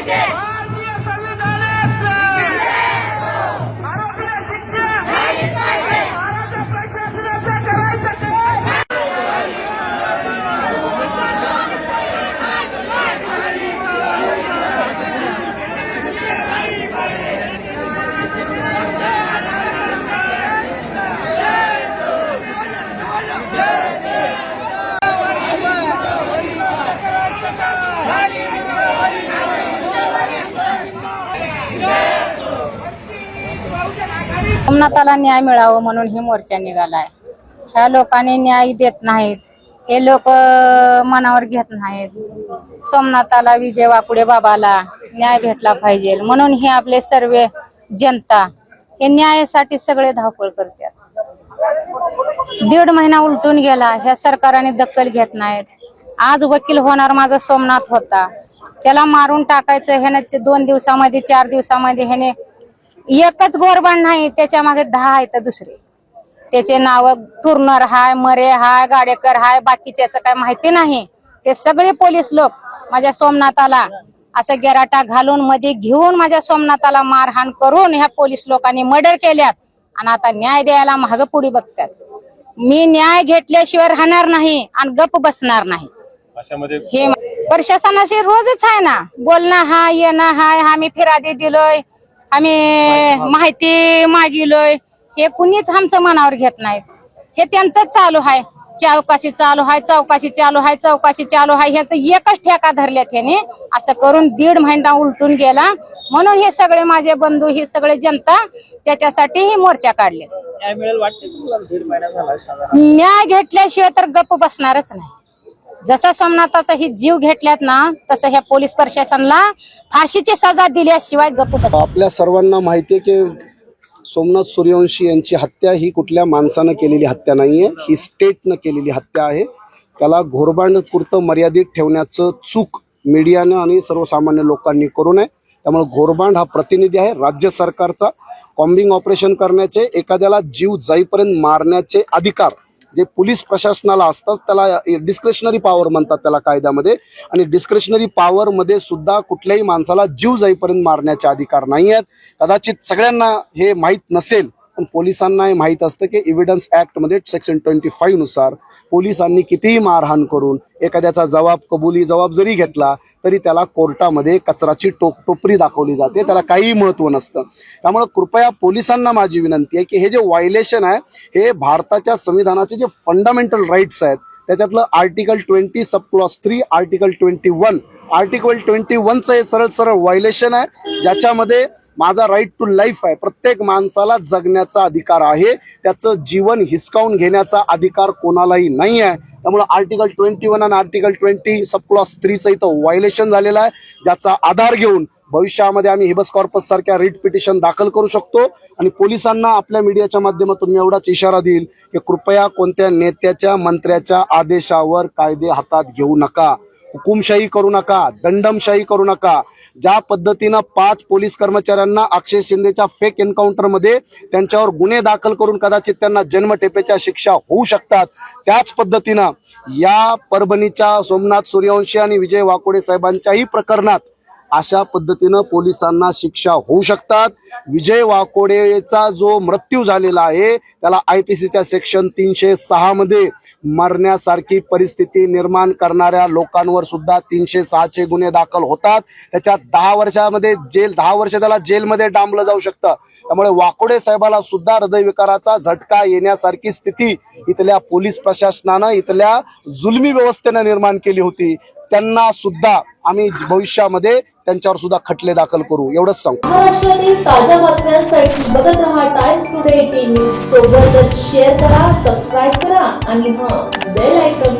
झालीच पाहिजे भारतीय संविधानाचा आरोपीला शिक्षा झालीच पाहिजे भारतीय प्रशासनाचं करायचं काय सोमनाथाला न्याय मिळावं म्हणून ही मोर्चा निघालाय. ह्या लोकांनी न्याय देत नाहीत. हे लोक मनावर घेत नाहीत. सोमनाथाला विजय वाकुडे बाबाला न्याय भेटला पाहिजे म्हणून हे आपले सर्व जनता हे न्यायासाठी सगळे धावपळ करतात. दीड महिना उलटून गेला ह्या सरकारने दखल घेत नाहीत. आज वकील होणार माझा सोमनाथ होता. त्याला मारून टाकायचं ह्याने दोन दिवसामध्ये चार दिवसामध्ये ह्याने एकच गोरबाण नाही त्याच्यामागे दहा आहेत दुसरे. त्याचे नाव तुरनर हाय मरे हाय गाडेकर हाय बाकीच्याच काय माहिती नाही. ते सगळे पोलीस लोक माझ्या सोमनाथाला असं गेराटा घालून मध्ये घेऊन माझ्या सोमनाथाला मारहाण करून ह्या पोलीस लोकांनी मर्डर केल्यात आणि आता न्याय द्यायला माग पुढे बघतात. मी न्याय घेतल्याशिवाय राहणार नाही आणि गप बसणार नाही. हे प्रशासनाचे रोजच आहे ना. बोलणं हा येणं हाय आम्ही फिरादी दिलोय. आम्ही माहिती मागिलोय. हे कुणीच आमचं मनावर घेत नाहीत हे त्यांचंच चालू आहे. चौकाशी चालू आहे चौकाशी चालू आहे चौकाशी चालू आहे. ह्याचं एकच ठेका धरल्यात ह्याने. असं करून दीड महिना उलटून गेला. म्हणून हे सगळे माझे बंधू ही सगळे जनता त्याच्यासाठी ही मोर्चा काढले. मिळेल वाटते न्याय घेतल्याशिवाय तर गप्प बसणारच नाही. जसा सोमनाथाचा ही जीव घेतल्यात ना तसं ह्या पोलीस प्रशासनाला फाशीची सजा दिल्याशिवाय गप्प बस आपल्या सर्वांना माहिती आहे की सोमनाथ सूर्यवंशी यांची हत्या ही कुठल्या माणसानं केलेली हत्या नाहीये ही स्टेटनं केलेली हत्या आहे. त्याला घोरबांड पुरतं मर्यादित ठेवण्याचं चूक मीडियानं आणि सर्वसामान्य लोकांनी करू नये. त्यामुळे घोरबांड हा प्रतिनिधी आहे राज्य सरकारचा. कॉम्बिंग ऑपरेशन करण्याचे एखाद्याला जीव जाईपर्यंत मारण्याचे अधिकार जे पोलीस प्रशासनाला असतात त्याला डिस्क्रेशनरी पॉवर म्हणतात त्याला कायद्यामध्ये. आणि डिस्क्रेशनरी पॉवरमध्ये सुद्धा कुठल्याही माणसाला जीव जाईपर्यंत मारण्याचे अधिकार नाही आहेत. कदाचित सगळ्यांना हे माहीत नसेल पण पोलिसांना हे माहीत असतं की एव्हिडन्स ॲक्टमध्ये सेक्शन ट्वेंटी फाईव्हनुसार पोलिसांनी कितीही मारहाण करून एखाद्याचा जबाब कबुली जबाब जरी घेतला तरी त्याला कोर्टामध्ये कचराची टोक टोपरी दाखवली जाते. त्याला काहीही महत्त्व नसतं. त्यामुळं कृपया पोलिसांना माझी विनंती आहे की हे जे व्हायलेशन आहे हे भारताच्या संविधानाचे जे फंडामेंटल राईट्स आहेत त्याच्यातलं article twenty sub clause three article twenty one article twenty वनचं हे सरळ सरळ व्हायलेशन आहे ज्याच्यामध्ये माझा राईट टू लाईफ आहे. प्रत्येक माणसाला जगण्याचा अधिकार आहे. त्याचं जीवन हिसकावून घेण्याचा अधिकार कोणालाही नाही आहे त्यामुळे आर्टिकल ट्वेंटी वन आणि आर्टिकल ट्वेंटी सब क्लॉस थ्रीचं इथं व्हायलेशन झालेलं आहे. ज्याचा आधार घेऊन भविष्यामध्ये आम्ही हिबस कॉर्पस सारख्या रिट पिटिशन दाखल करू शकतो. आणि पोलिसांना आपल्या मीडियाच्या माध्यमातून मी एवढाच इशारा देईल की कृपया कोणत्या नेत्याच्या मंत्र्याच्या आदेशावर कायदे हातात घेऊ नका. हुकुमशाही करू नका दंडमशाही करू नका. ज्या पद्धतीनं पाच पोलीस कर्मचाऱ्यांना अक्षय शिंदेच्या फेक एन्काउंटरमध्ये त्यांच्यावर गुन्हे दाखल करून कदाचित त्यांना जन्मठेपेच्या शिक्षा होऊ शकतात. त्याच पद्धतीनं या परभणीच्या सोमनाथ सूर्यवंशी आणि विजय वाकोडे साहेबांच्याही प्रकरणात अशा पद्धतीनं पोलिसांना शिक्षा होऊ शकतात. विजय वाकोडेचा जो मृत्यू झालेला आहे त्याला आय पी सीच्या सेक्शन तीनशे सहा मध्ये मरण्यासारखी परिस्थिती निर्माण करणाऱ्या लोकांवर सुद्धा तीनशे सहाचे गुन्हे दाखल होतात. त्याच्यात दहा वर्षामध्ये जेल दहा वर्ष त्याला जेलमध्ये डांबलं जाऊ शकतं. त्यामुळे वाकोडे साहेबाला सुद्धा हृदयविकाराचा झटका येण्यासारखी स्थिती इथल्या पोलीस प्रशासनानं इथल्या जुलमी व्यवस्थेनं निर्माण केली होती. त्यांना सुद्धा आम्ही भविष्यामध्ये त्यांच्यावर सुद्धा खटले दाखल करू एवढंच सांगतो महाराष्ट्रातील ताज्या बातम्यांसाठी बघत राहा टाइम्स टुडे टीव्ही सोबतच शेअर करा सबस्क्राईब करा आणि हा बेल आयकॉन